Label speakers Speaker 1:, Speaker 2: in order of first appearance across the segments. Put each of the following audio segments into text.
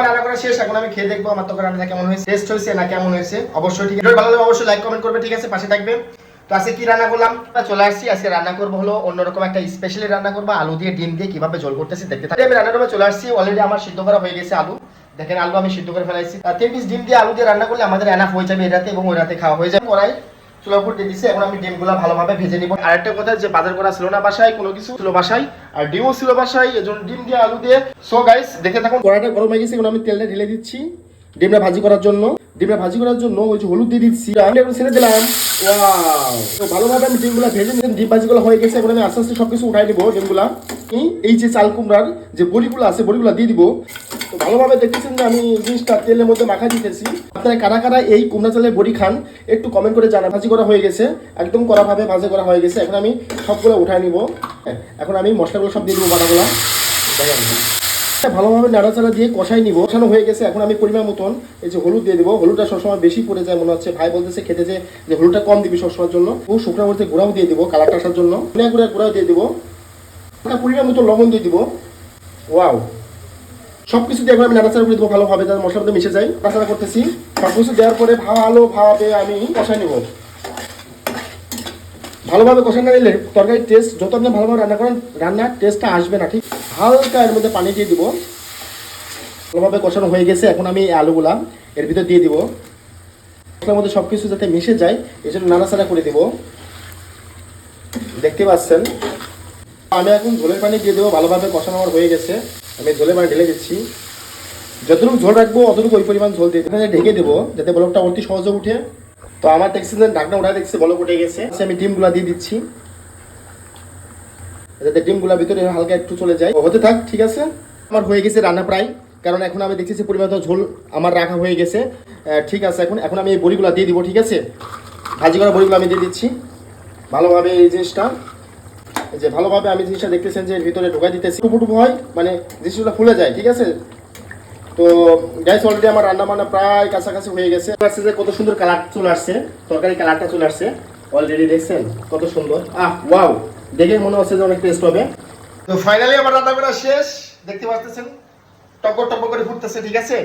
Speaker 1: আমার রান্না করা শেষ, এখন আমি খেয়ে দেখব আমার তখন রান্না কেমন হয়েছে টেস্ট হয়েছে না কেমন হয়েছে। অবশ্যই ঠিক আছে। ভালো লাগলে অবশ্যই লাইক কমেন্ট করবে, ঠিক আছে? পাশে থাকবে তো আজকে কি রান্না করলাম? চলে আসছি, আজকে রান্না করব হলো অন্যরকম একটা স্পেশালি রান্না করব, আলু দিয়ে ডিম দিয়ে কীভাবে জল করতেছি দেখতে থাকি আমি রান্না চলে আসছি অলরেডি আমার সিদ্ধ করা হয়ে গেছে আলু। দেখেন, আলু আমি সিদ্ধ করে ফেলাইছি। তিন পিস ডিম দিয়ে আলু দিয়ে রান্না করলে আমাদের এনাফ হয়ে যাবে এই রাতে এবং ওই রাতে খাওয়া হয়ে যাবে। কড়াই দিয়ে এখন আমি ডিমগুলো ভালোভাবে ভেজে নিব। আর একটা কথা, যে বাজার করা ছিল না বাসায়, কোনো কিছু ছিল বাসায়, আর ডিমও ছিল বাসায় ডিম দিয়ে আলু দিয়ে। সো গাইস দেখে থাকুন গরম হয়ে গেছে, এখন আমি তেলটা ঢেলে দিচ্ছি ডিমটা ভাজি করার জন্য। ডিমটা ভাজি করার জন্য ওই যে হলুদ দিয়ে দিচ্ছি। আমি এখন ছেড়ে দিলাম। তো ভালোভাবে আমি ডিমগুলো ভেজে নিলাম। ডিম ভাজিগুলো হয়ে গেছে, এখন আমি আস্তে আস্তে সবকিছু উঠাই নিবো ডিমগুলা। এই যে চাল কুমড়ার যে বড়িগুলো আছে, বড়িগুলো দিয়ে দিব। তো ভালোভাবে দেখতেছেন যে আমি জিনিসটা তেলের মধ্যে মাখা দিতেছি। আপনারা কারা কারা এই কুমড়া চালের বড়ি খান একটু কমেন্ট করে জানা ভাজি করা হয়ে গেছে একদম কড়াভাবে ভাজা করা হয়ে গেছে। এখন আমি সবগুলো উঠায় নিব। হ্যাঁ, এখন আমি মশলাগুলো সব দিয়ে দেবো বাটাগুলো। ভালোভাবে নাড়াচাড়া দিয়ে কষাই নিব। কষানো হয়ে গেছে এখন আমি পরিমাণ মতন এই যে হলুদ দিয়ে দেবো। হলুদটা সবসময় বেশি পড়ে যায় মনে হচ্ছে। ভাই বলতেছে খেতে যে যে হলুদটা কম দিবি সবসময়ের জন্য। ও শুকনো মরিচে গুঁড়াও দিয়ে দেবো কালারটা আসার জন্য। গুঁড়া গুঁড়া গুঁড়াও দিয়ে দেবো। পরিমাণ মতো লবণ দিয়ে দিব। ওয়াও! সব কিছু দিয়ে আমি নাড়াচাড়া করে দেবো, ভালোভাবে যাতে মশলার মধ্যে মিশে যায়। নাড়াচাড়া করতেছি। সব কিছু দেওয়ার পরে ভালোভাবে আমি কষাই নিব। ভালোভাবে কষাই না নিলে তরকারির টেস্ট যত আপনি ভালোভাবে রান্না করেন, রান্নার টেস্টটা আসবে না, ঠিক? হালকা এর মধ্যে পানি দিয়ে দিব। ভালোভাবে কষানো হয়ে গেছে, এখন আমি আলুগুলা এর ভিতর দিয়ে দিব। মশলার মধ্যে সব কিছু যাতে মিশে যায় এই জন্য নাড়াচাড়া করে দিব। দেখতে পাচ্ছেন? আমি এখন ঝোলের পানি দিয়ে দেবো, ভালোভাবে কষানো আমার হয়ে গেছে। আমি ঝোলের পানি ঢেলে দিচ্ছি। যতটুকু ঝোল রাখব, অতটুকু ওই পরিমাণ ঝোল দিয়ে এখানে ঢেকে দেবো, যাতে বলকটা অতি সহজে উঠে। তো আমার দেখছি যে ঢাকনা উঠে দেখছি, বলক উঠে গেছে। আমি ডিমগুলা দিয়ে দিচ্ছি। যাতে ডিমগুলা ভিতরে হালকা একটু চলে যায়। হতে থাক, ঠিক আছে? আমার হয়ে গেছে রান্না প্রায়। কারণ এখন আমি দেখছি পরিমাণ ঝোল আমার রাখা হয়ে গেছে। ঠিক আছে, এখন এখন আমি এই বড়িগুলা দিয়ে দিব, ঠিক আছে? ভাজি করা বড়িগুলো আমি দিয়ে দিচ্ছি। ভালোভাবে এই জিনিসটা যে ভালোভাবে আমি জিনিসটা দেখতেছেন যে ভিতরে ঢোকাই দিতেছি। টুপু টুপু হয় মানে জিনিসগুলো ফুলে যায়, ঠিক আছে? তো গ্যাস অলরেডি আমার রান্না বান্না প্রায় কাছাকাছি হয়ে গেছে। আসছে যে কত সুন্দর কালার চলে আসছে, তরকারি কালারটা চলে আসছে। অলরেডি দেখছেন কত সুন্দর? আহ ওয়াও দেখে মনে হচ্ছে যে অনেক টেস্ট হবে। তো ফাইনালি আমার রান্না করা শেষ। দেখতে পাচ্ছেন টকর টকর করে ফুটতেছে, ঠিক আছে?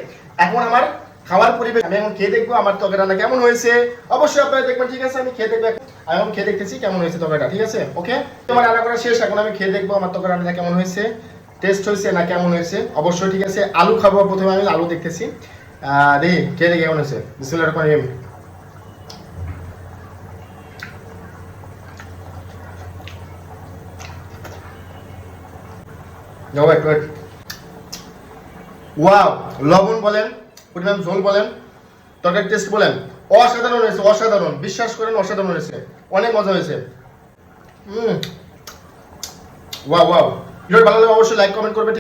Speaker 1: এখন আমার খাওয়ার পরিবেশ। আমি এখন খেয়ে দেখব আমার তরকারি রান্না কেমন হয়েছে। অবশ্যই আপনারা দেখবেন, ঠিক আছে? আমি খেয়ে দেখব আমি এখন খেয়ে দেখতেছি কেমন হয়েছে তরকারিটা ঠিক আছে? ওকে? আমার রান্না করা শেষ, এখন আমি খেয়ে দেখব আমার তরকারি রান্না কেমন হয়েছে। টেস্ট হয়েছে না কেমন হয়েছে? অবশ্যই, ঠিক আছে? আলু খাব, প্রথমে আমি আলু দেখতেছি। দেখি, খেয়ে দেখি কেমন হয়েছে। বিসমুল্লাহ রহমান রহিম। যাও একটু ওয়াও লবণ বলেন, পরিমাণ ঝোল বলেন তরকারি টেস্ট বলেন, অসাধারণ হয়েছে, অসাধারণ, বিশ্বাস করেন, অসাধারণ হয়েছে, অনেক মজা হয়েছে। ওয়াও ওয়াও ভিডিও ভালো লাগলে অবশ্যই লাইক কমেন্ট করবে